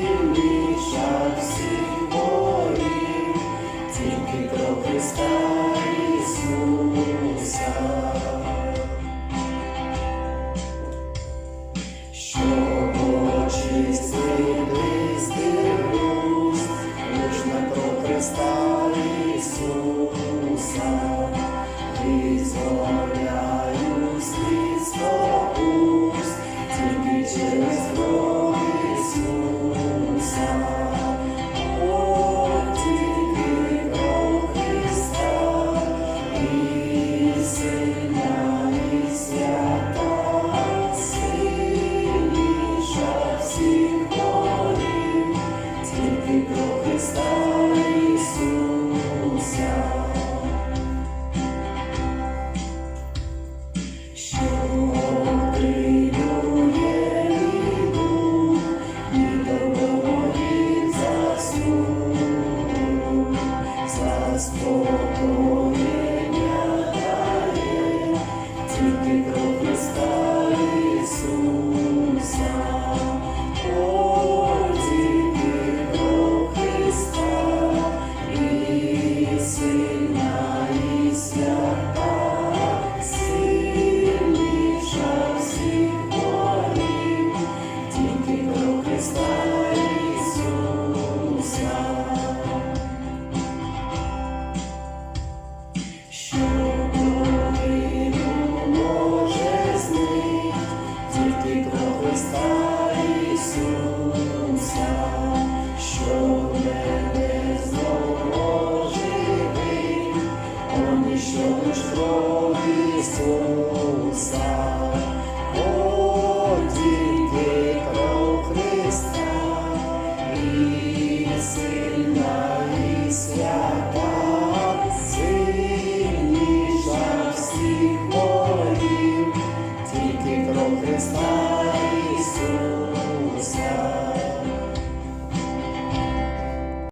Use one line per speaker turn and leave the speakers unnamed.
Сильніша всіх борів, тільки до Христа. Christ. Що лиш кров Ісуса.